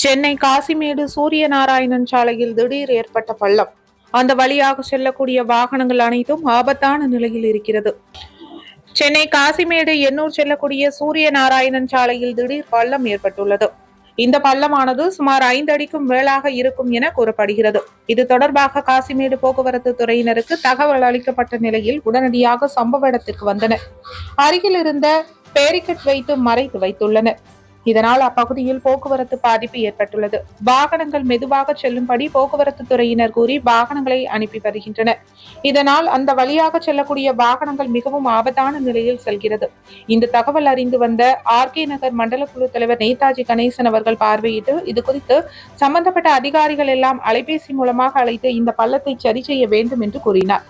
சென்னை காசிமேடு சூரியநாராயணன் சாலையில் திடீர் ஏற்பட்ட பள்ளம். அந்த வழியாக செல்லக்கூடிய வாகனங்கள் அனைத்தும் ஆபத்தான நிலையில் இருக்கிறது. சென்னை காசிமேடு எண்ணூர் செல்லக்கூடிய சூரிய நாராயணன் சாலையில் திடீர் பள்ளம் ஏற்பட்டுள்ளது. இந்த பள்ளமானது சுமார் ஐந்து அடிக்கும் மேலாக இருக்கும் என கூறப்படுகிறது. இது தொடர்பாக காசிமேடு போக்குவரத்து துறையினருக்கு தகவல் அளிக்கப்பட்ட நிலையில் உடனடியாக சம்பவ இடத்திற்கு வந்தனர். அருகில் இருந்த பேரிக்கட் வைத்து மறைத்து வைத்துள்ளனர். இதனால் அப்பகுதியில் போக்குவரத்து பாதிப்பு ஏற்பட்டுள்ளது. வாகனங்கள் மெதுவாக செல்லும்படி போக்குவரத்து துறையினர் கூறி வாகனங்களை அனுப்பி வருகின்றனர். இதனால் அந்த வழியாக செல்லக்கூடிய வாகனங்கள் மிகவும் ஆபத்தான நிலையில் செல்கிறது. இந்த தகவல் அறிந்து வந்த ஆர்கே நகர் மண்டல குழு தலைவர் நேதாஜி கணேசன் அவர்கள் பார்வையிட்டு இது குறித்து சம்பந்தப்பட்ட அதிகாரிகள் எல்லாம் அலைபேசி மூலமாக அழைத்து இந்த பள்ளத்தை சரி செய்ய வேண்டும் என்று கூறினார்.